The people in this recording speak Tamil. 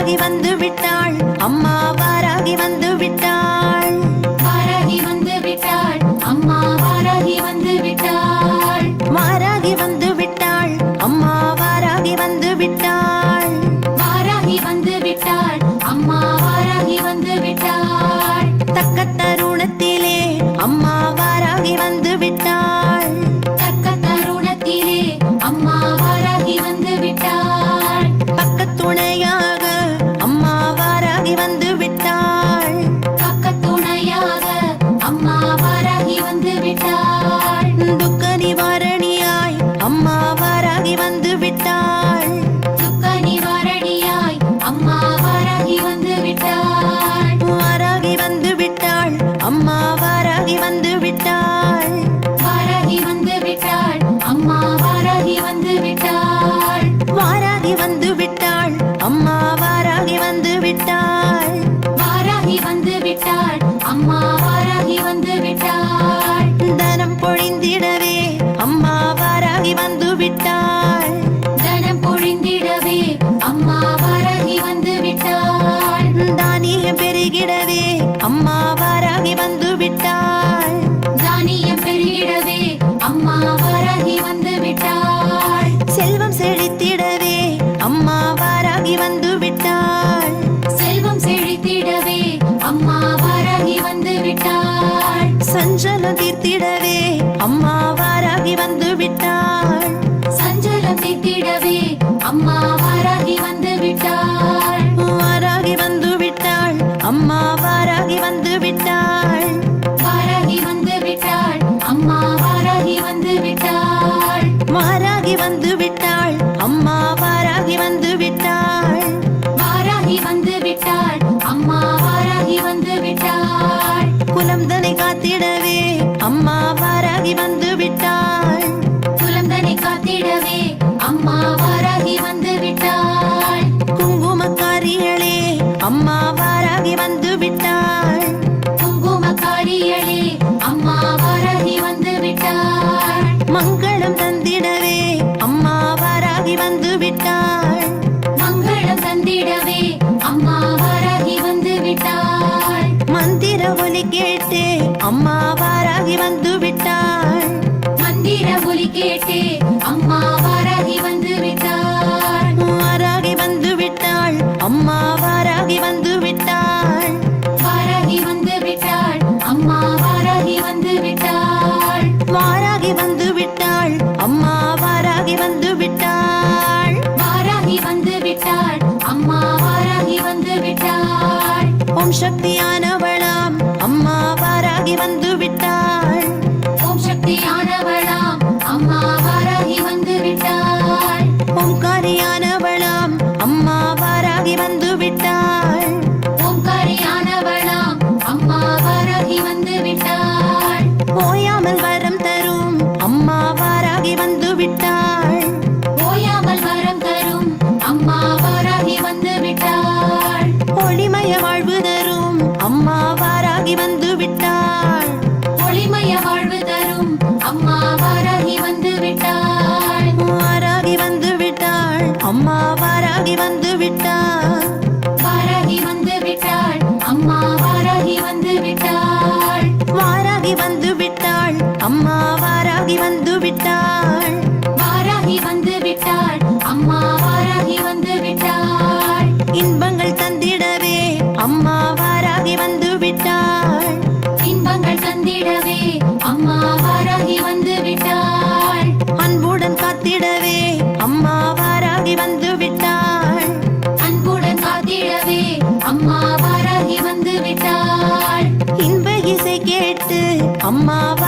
வாராகி வந்து விட்டாள். அம்மா வாராகி வந்து விட்டாள். வாராகி வந்து விட்டாள். அம்மா வாராகி வந்து விட்டாள். வாராகி வந்து விட்டாள். அம்மா வாராகி வந்து விட்டாள். வாராகி வந்து விட்டாள். அம்மா வாராகி வந்து விட்டாள். தக்க வாராகி வந்து விட்டாள். துக்க நிவாரணியாய் அம்மா வாராகி வந்து விட்டாள். வாராகி வந்து விட்டாள். அம்மா வாராகி வந்து விட்டாள். வாராகி வந்து விட்டாள். அம்மா வாராகி வந்து விட்டாள். வாராகி வந்து விட்டாள். அம்மா வாராகி வந்து விட்டாள். தானியம் பெருகிடவே அம்மா வாராகி வந்து விட்டாள். தானியம் பெருகிடவே அம்மா வாராகி வந்து விட்டாள். செல்வம் செழித்திடவே அம்மா வாராகி வந்து விட்டாள். செல்வம் செழித்திடவே அம்மா வாராகி வந்து விட்டாள். சஞ்சலம் தீர்த்திடவே அம்மா வாராகி வந்து வாராகி வந்து விட்டாள் அம்மா வாராகி வந்து விட்டாள் வாராகி வந்து விட்டாள் அம்மா வாராகி வந்து விட்டாள் குலம் தனை காத்திடவே அம்மா வாராகி வந்து விட்டாள் குலந்தனை காத்திடவே அம்மா வாராகி வந்து விட்டாள் குங்குமக்காரிகளே அம்மா வாராகி வந்து விட்டாள் குங்குமக்காரிகளே அம்மா வாராகி வந்து விட்டாள் மங்களம் விட்டாள் வாராகி வந்து விட்டாள். ஒளிமய வாழ்வு தரும் அம்மா வாராகி வந்து விட்டாள். வாராகி வந்து விட்டாள். அம்மா வாராகி வந்து விட்டாள். வாராகி வந்து விட்டாள். அம்மா வாராகி வந்து விட்டாள். வாராகி வந்து விட்டாள். அம்மா வாராகி வந்து விட்டாள். விட்டாள்